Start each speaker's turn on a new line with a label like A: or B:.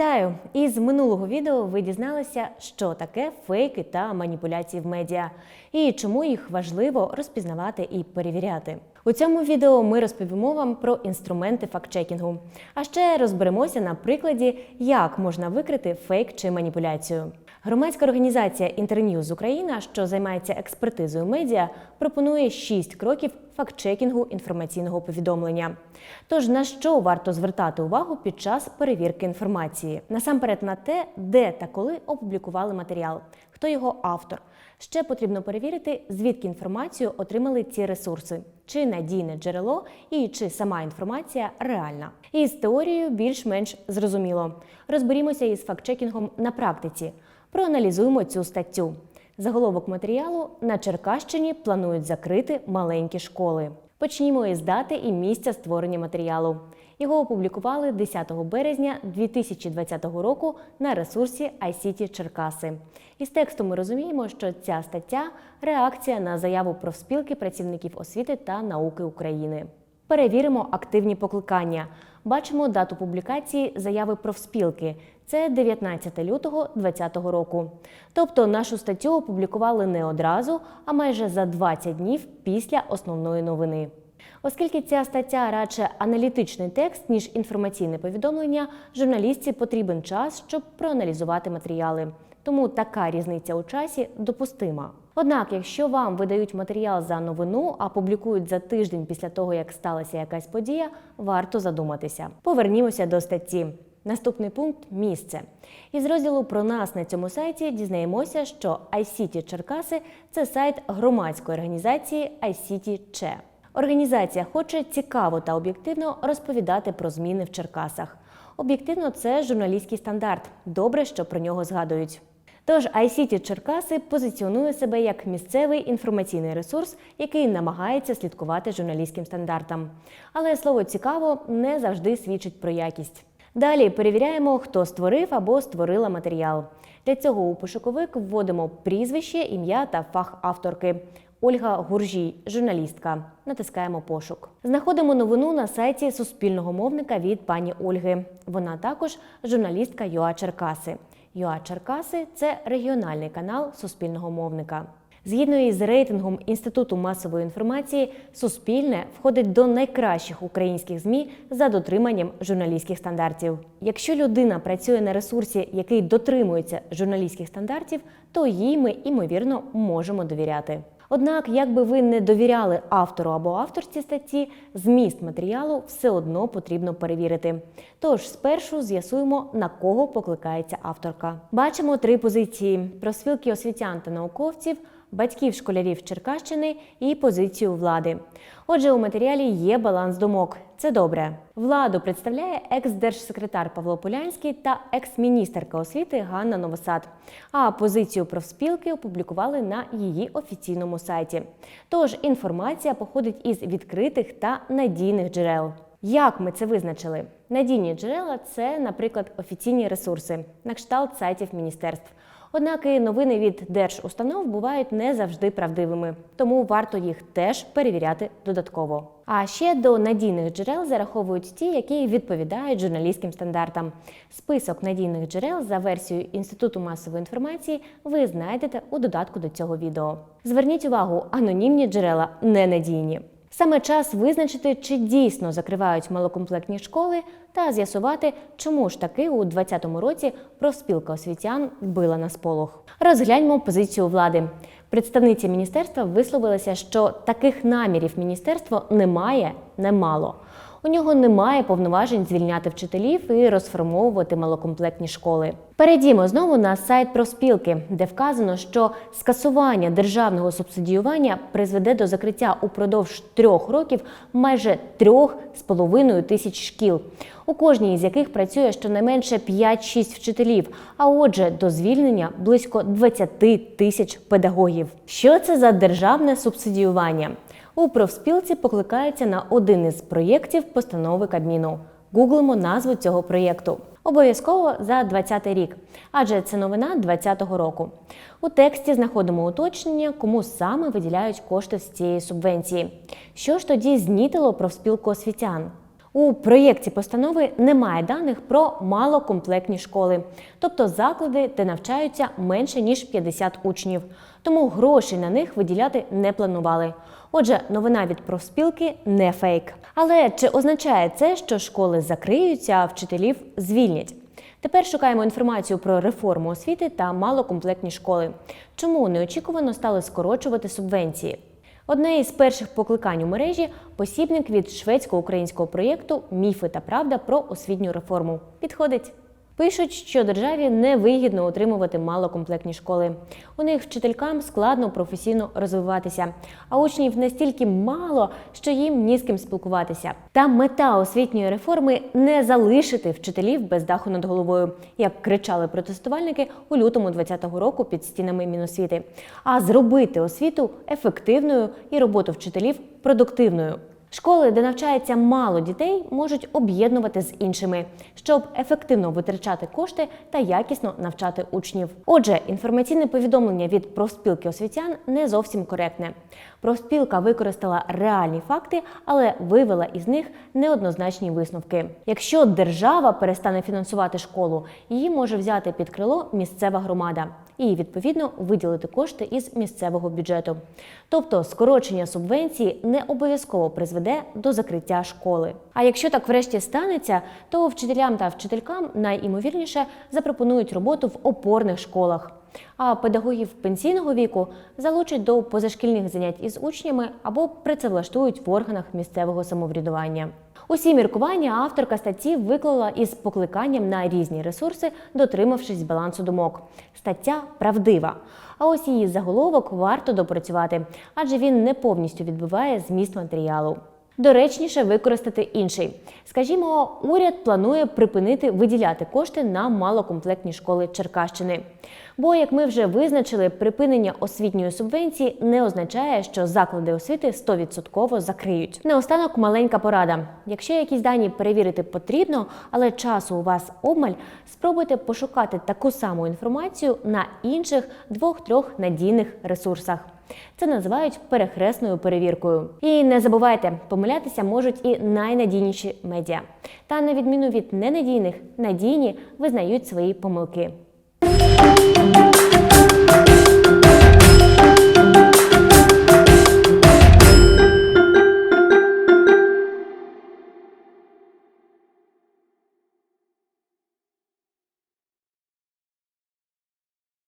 A: Вітаю! Із минулого відео ви дізналися, що таке фейки та маніпуляції в медіа, і чому їх важливо розпізнавати і перевіряти. У цьому відео ми розповімо вам про інструменти фактчекінгу. А ще розберемося на прикладі, як можна викрити фейк чи маніпуляцію. Громадська організація Інтерньюз Україна, що займається експертизою медіа, пропонує 6 кроків фактчекінгу інформаційного повідомлення. Тож на що варто звертати увагу під час перевірки інформації? Насамперед на те, де та коли опублікували матеріал, хто його автор. Ще потрібно перевірити, звідки інформацію отримали ці ресурси, чи надійне джерело і чи сама інформація реальна. І з теорією більш-менш зрозуміло. Розберімося із фактчекінгом на практиці. Проаналізуємо цю статтю. Заголовок матеріалу на Черкащині планують закрити маленькі школи. Почнімо із дати і місця створення матеріалу. Його опублікували 10 березня 2020 року на ресурсі ICT Черкаси. Із тексту ми розуміємо, що ця стаття реакція на заяву профспілки працівників освіти та науки України. Перевіримо активні покликання. Бачимо дату публікації заяви профспілки. Це 19 лютого 2020 року. Тобто нашу статтю опублікували не одразу, а майже за 20 днів після основної новини. Оскільки ця стаття радше аналітичний текст, ніж інформаційне повідомлення, журналістці потрібен час, щоб проаналізувати матеріали. Тому така різниця у часі допустима. Однак, якщо вам видають матеріал за новину, а публікують за тиждень після того, як сталася якась подія, варто задуматися. Повернімося до статті. Наступний пункт місце. Із розділу про нас на цьому сайті дізнаємося, що iCity Черкаси це сайт громадської організації iCity Че. Організація хоче цікаво та об'єктивно розповідати про зміни в Черкасах. Об'єктивно, це журналістський стандарт. Добре, що про нього згадують. Тож iCity Черкаси позиціонує себе як місцевий інформаційний ресурс, який намагається слідкувати журналістським стандартам. Але слово цікаво не завжди свідчить про якість. Далі перевіряємо, хто створив або створила матеріал. Для цього у пошуковик вводимо прізвище, ім'я та фах авторки. Ольга Гуржій, журналістка. Натискаємо пошук. Знаходимо новину на сайті суспільного мовника від пані Ольги. Вона також журналістка ЮА Черкаси. ЮА Черкаси це регіональний канал суспільного мовника. Згідно із рейтингом Інституту масової інформації, Суспільне входить до найкращих українських ЗМІ за дотриманням журналістських стандартів. Якщо людина працює на ресурсі, який дотримується журналістських стандартів, то їй ми ймовірно можемо довіряти. Однак, як би ви не довіряли автору або авторці статті, зміст матеріалу все одно потрібно перевірити. Тож спершу з'ясуємо, на кого покликається авторка. Бачимо три позиції: профспілки освітян та науковців, батьків школярів Черкащини і позицію влади. Отже, у матеріалі є баланс думок. Це добре. Владу представляє екс-держсекретар Павло Полянський та екс-міністерка освіти Ганна Новосад. А позицію профспілки опублікували на її офіційному сайті. Тож інформація походить із відкритих та надійних джерел. Як ми це визначили? Надійні джерела це, наприклад, офіційні ресурси, на кшталт сайтів міністерств. Однак і новини від держустанов бувають не завжди правдивими, тому варто їх теж перевіряти додатково. А ще до надійних джерел зараховують ті, які відповідають журналістським стандартам. Список надійних джерел за версією Інституту масової інформації ви знайдете у додатку до цього відео. Зверніть увагу, анонімні джерела ненадійні. Саме час визначити, чи дійсно закривають малокомплектні школи, та з'ясувати, чому ж таки у 2020 році профспілка освітян вбила на сполох. Розгляньмо позицію влади. Представниця міністерства висловилася, що таких намірів міністерство немає немало. У нього немає повноважень звільняти вчителів і розформовувати малокомплектні школи. Перейдімо знову на сайт профспілки, де вказано, що скасування державного субсидіювання призведе до закриття упродовж трьох років майже трьох з половиною тисяч шкіл, у кожній із яких працює щонайменше 5-6 вчителів. А отже, до звільнення близько 20 тисяч педагогів. Що це за державне субсидіювання? У профспілці покликаються на один із проєктів постанови Кабміну. Гуглимо назву цього проєкту. Обов'язково за 20 рік, адже це новина 2020 року. У тексті знаходимо уточнення, кому саме виділяють кошти з цієї субвенції. Що ж тоді знітило профспілку освітян? У проєкті постанови немає даних про малокомплектні школи, тобто заклади, де навчаються менше ніж 50 учнів. Тому грошей на них виділяти не планували. Отже, новина від профспілки не фейк. Але чи означає це, що школи закриються, а вчителів звільнять? Тепер шукаємо інформацію про реформу освіти та малокомплектні школи. Чому неочікувано стали скорочувати субвенції? Одне із перших покликань у мережі посібник від шведсько-українського проєкту Міфи та правда про освітню реформу. Підходить. Пишуть, що державі невигідно утримувати малокомплектні школи. У них вчителькам складно професійно розвиватися, а учнів настільки мало, що їм ні з ким спілкуватися. Та мета освітньої реформи не залишити вчителів без даху над головою, як кричали протестувальники у лютому 2020 року під стінами Міносвіти, а зробити освіту ефективною і роботу вчителів продуктивною. Школи, де навчається мало дітей, можуть об'єднувати з іншими, щоб ефективно витрачати кошти та якісно навчати учнів. Отже, інформаційне повідомлення від профспілки освітян не зовсім коректне. Профспілка використала реальні факти, але вивела із них неоднозначні висновки. Якщо держава перестане фінансувати школу, її може взяти під крило місцева громада і відповідно виділити кошти із місцевого бюджету. Тобто скорочення субвенції не обов'язково призведе до закриття школи. А якщо так врешті станеться, то вчителям та вчителькам найімовірніше запропонують роботу в опорних школах. А педагогів пенсійного віку залучать до позашкільних занять із учнями або працевлаштують в органах місцевого самоврядування. Усі міркування авторка статті виклала із покликанням на різні ресурси, дотримавшись балансу думок. Стаття правдива. А ось її заголовок варто допрацювати, адже він не повністю відбиває зміст матеріалу. Доречніше використати інший. Скажімо, уряд планує припинити виділяти кошти на малокомплектні школи Черкащини. Бо, як ми вже визначили, припинення освітньої субвенції не означає, що заклади освіти 100% закриють. Наостанок маленька порада. Якщо якісь дані перевірити потрібно, але часу у вас обмаль, спробуйте пошукати таку саму інформацію на інших двох-трьох надійних ресурсах. Це називають перехресною перевіркою. І не забувайте, помилятися можуть і найнадійніші медіа. Та на відміну від ненадійних, надійні визнають свої помилки.